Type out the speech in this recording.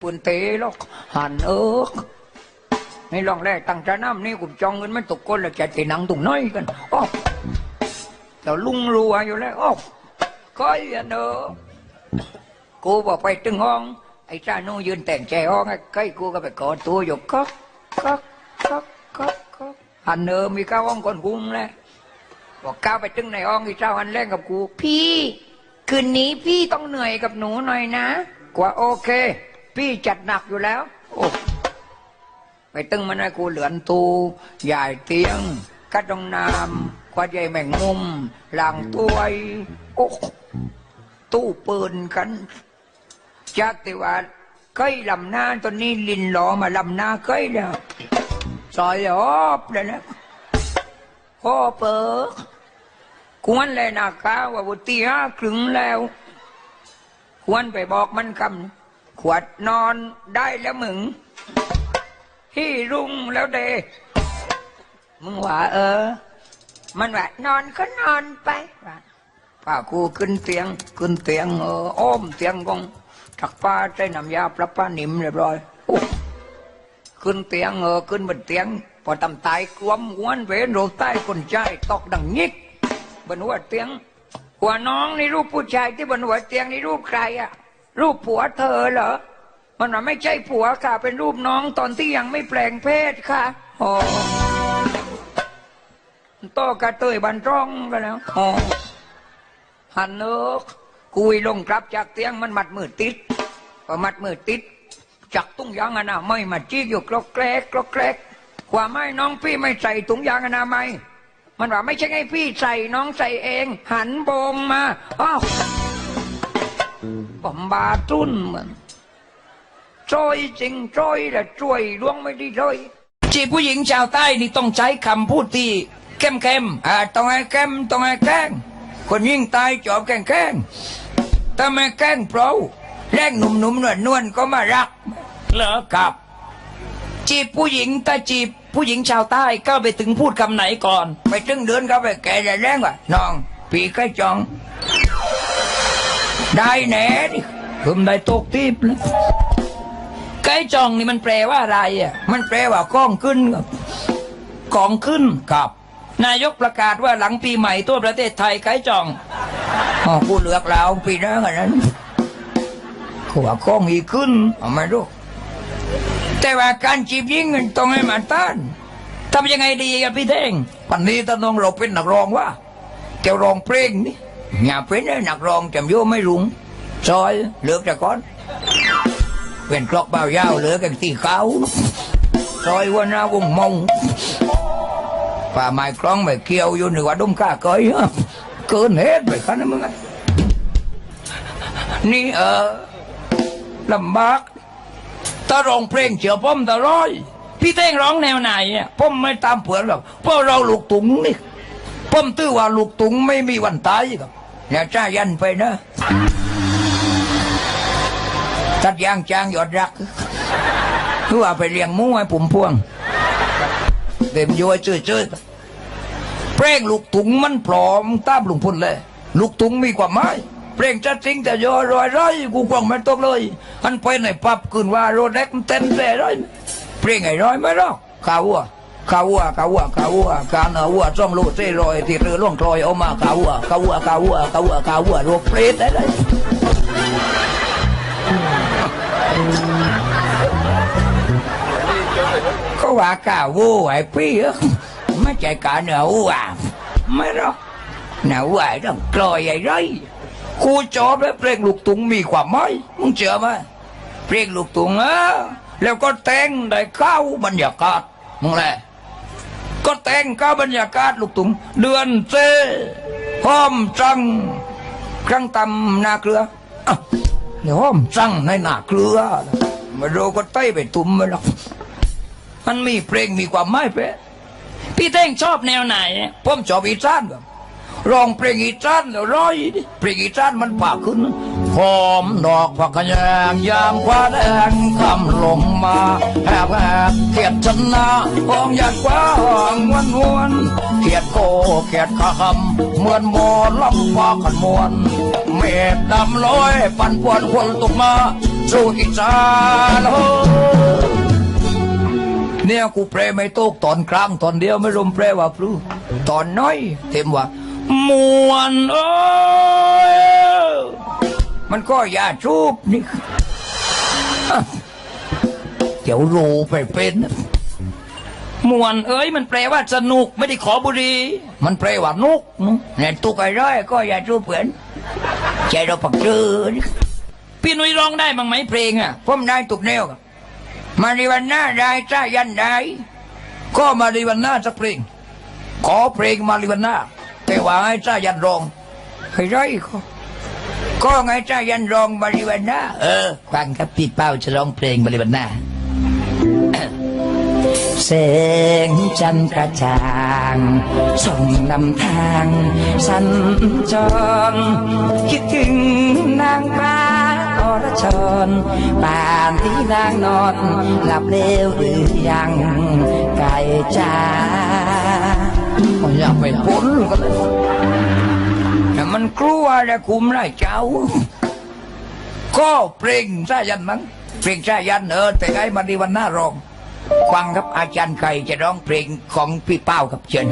ปืนเตะหรอกหันเอิกไม่ลองแรกตั้งจะน้ำนี่กุมจองเงินมันตกก้นแล้วจะตีหนังตุงน้อยกันโอ้แต่ลุงรัวอยู่แล้วอ้อก้อยอันเนอะกูบอกไปตึงห้อง ไอ้จ้านูยืนแต่งใจห้องไอ้ใกล้กูก็ไปกอดตัวอยู่ก๊อกก๊อกก๊อกก๊อกก๊อกหันเนอมีก้าวห้องคนกุ้งเลยบอกก้าวไปตึงในห้องไอ้เจ้าหันแรงกับกู พี่ คืนนี้พี่ต้องเหนื่อยกับหนูหน่อยนะกว่าโอเค พี่จัดหนักอยู่แล้วโอ้ไปตึงมันให้กูเหลือนตูใหญ่เตียงกัดดองน้ำกว่าใหญ่แมงมุมหลังตัวไอ้โอ้ตู้ปืนกันจากติว่าเคยลำหน้าตอนนี้ลินหลอมาลำหน้าเคยแล้วซอยออบเลยนะพ่อเปิกกวนเลยนะก้าว่าบุตีห้าครึ่งแล้ว ควรไปบอกมันคำ ขวดนอนได้แล้วมึงฮี่รุ่งแล้วเด มึงว่าเออ มันว่านอนก็นอนไปป้ากูขึ้นเตียง ขึ้นเตียงเอออ้อมเตียงกองถักป้าใช้น้ำยาปรับป้านิ่มเรียบร้อยขึ้นเตียงเออขึ้นบนเตียง พอตำตายกลวมวนเวนโรใต้คนใจตอกดังยิกบนหัวเตียง หัวน้องนี่รูปผู้ชายที่บนหัวเตียงนี่รูปใครอะ รูปผัวเธอเหรอ มันว่าไม่ใช่ผัวค่ะ เป็นรูปน้องตอนที่ยังไม่แปลงเพศค่ะโอ้โตกระเตยบันจ้องไปแล้วโอ้หันเนกกุยลงกลับจากเตียงมันมัดมือติดพอมัดมือติดจักตุ้งยางอนาไมัยมาจี้อยู่กรอกแกรกกรอกแกรกความไม่น้องพี่ไม่ใส่ถุงยางอนามัยมันว่าไม่ใช่ให้พี่ใส่น้องใส่เอง หันโบงมาอ้าว ผมบาตุ้นมันจอยจริงจอยแต่ช่วยดวงไม่ได้จอยจีบผู้หญิงชาวใต้นี่ต้องใช้คำพูดที่เข้มเข้มอ่าต้องให้แก้มต้องให้แกล้งคนยิ่งตายจอบแกล้งแกล้งถ้าไม่แกล้งเปล่าแรงหนุ่มๆนวลนวลๆก็มารักๆเหรอครับ จีบผู้หญิงถ้าจีบผู้หญิงชาวใต้ก็ไปถึงพูดคำไหนก่อน ไปถึงเดือนเขาไปแก่แรงว่ะน้องปีใกล้จอง ได้แน่ดิผมได้ตกทิพย์แล้วไก่จองนี่มันแปลว่าอะไรอะ มันแปลว่าก้องขึ้นครับกองขึ้นครับ นายกประกาศว่าหลังปีใหม่ทั่วประเทศไทยไก่จองอ๋อกูเลือกเราปีหน้ากันนั้นกูว่าก้องอีกขึ้นเอามาดูแต่ว่าการจีบยิงมันต้องให้มันต้านทำยังไงดีกับพี่เท่งปันนี้ถ้าน้องเราเป็นนักร้องว่าเจ้ารองเพลงนี่ อย่าเป็นไอ้นักร้องจำโยไม่รุงซอยเลือกแต่ก่อนเป็นกลอกเบายาวเหลือกันที่เขาซอยวันหน้าวงมงป่าไม้กลองไปเกี่ยวอยู่หนึ่งว่าดมก้าเกยฮะเกินเหตุไปขนาดนั้นมึงอะนี่เออลำบากถ้าร้องเพลงเฉียวป้อมตะร้อย พี่เท่งร้องแนวไหนอะผมไม่ตามเผื่อนหรอกเพราะเราลูกตุงนี่ผมตื้อว่าลูกตุงไม่มีวันตายครับ อย่าจ้ายันไปนะตัดยางจางหยอดรักคือว่าไปเลี้ยงมูให้ผมพวงเต็มย้อยเจ้ยเจ้ยๆเพลงลูกตุงมันพร้อมตามลุงพุ่นเลย ลูกตุงมีความหมายเพลงจะจริงแต่ยอรอยร้อยกูกวางไม่ตกเลยอันไปไหนปับขึ้นว่าโรดเล็กมันเต้นแต่ร้อยเพลงไอ้ร้อยไม่รอกข้าววัว ข้าวัวข้าวัวข้าวัวการเอาวัวจ้องลูกเส้รอยที่เรือล่วงคลอยเอามาข้าวัวข้าวัวข้าวัวข้าวัวข้าวัวโรคเปรตได้เลยเขาว่าข้าวัวไอ้พี่เอ้ยไม่ใช่กาเนื้อวัวไม่หรอกเนื้อวัวต้องคลอยไอ้ไรกูจอบแล้วเพลงลูกตุงมีความหมายมึงเชื่อไหมเพลงลูกตุงเออแล้วก็แต่งได้เข้าบรรยากาศมึงแหละ ก็แต่งเข้าบรรยากาศลูกตุงเดือนเซห้อมจังครั้งตำนาเกลือเดี๋ยวห้อมจังในนาเกลือมาดูก็เต้ไปตุ่มมาหรอกมันมีเพลงมีความหมายเป๊ะพี่เท่งชอบแนวไหนผมชอบอีสานครับร้องเพลงอีสานแล้วร้อยเพลงอีสานมันผ่าขึ้น หอมดอกผักแยงยามคว้าแดงคำลงมาแหบแหบเขียดชนะห้องหยัดกว่าห้องวันวนเขียดโกเขียดขำเหมือนหมอลำฟ้าขันมวนเมฆดำลอยปั่นป่วนคนตกมาสู้อีสานโอ้เนี่ยกูแปลไม่ตกตอนกลางตอนเดียวไม่รวมแปลว่าพลูตอนน้อยเต็มว่า มวนเอ้ย มันก็อย่าชูบนี่เดี๋ยวรู้ไปเป็นมวนเอ้ยมันแปลว่าสนุกไม่ได้ขอบุรีมันแปลว่านุกนุเนี่ยตุกไอ้ร้อยก็อย่าชูบเพื่อนใจเราปักเจอนี่พี่นุ้ยร้องได้บ้างไหมเพลงอะผมได้ตุกแนวมาริวันหน้าได้จ้ายันได้ก็มาริวันหน้าสักเพลงขอเพลงมาริวันหน้าแต่ว่าให้จ้ายันร้องไอ้ร้อยก็ ก็ไงจ้ายันรองมาริวันหน้าเออฟังครับพี่เป้าจะร้องเพลงมาริวันหน้าแสงจันทร์กระจ่างส่องนำทางสัญจรคิดถึงนางฟ้าอรชรป่านที่นางนอน หลับเร็วหรือยังไก่จ้าอยากไปพ้นกันเลย แต่มันกลัวและคุมไรเจ้า ก็เพลงสายันมั้งเพลงสายันเออแต่ไอ้มารีวันหน้าร้องฟังครับอาจารย์ไก่จะร้องเพลงของพี่เป้ากับเชิญ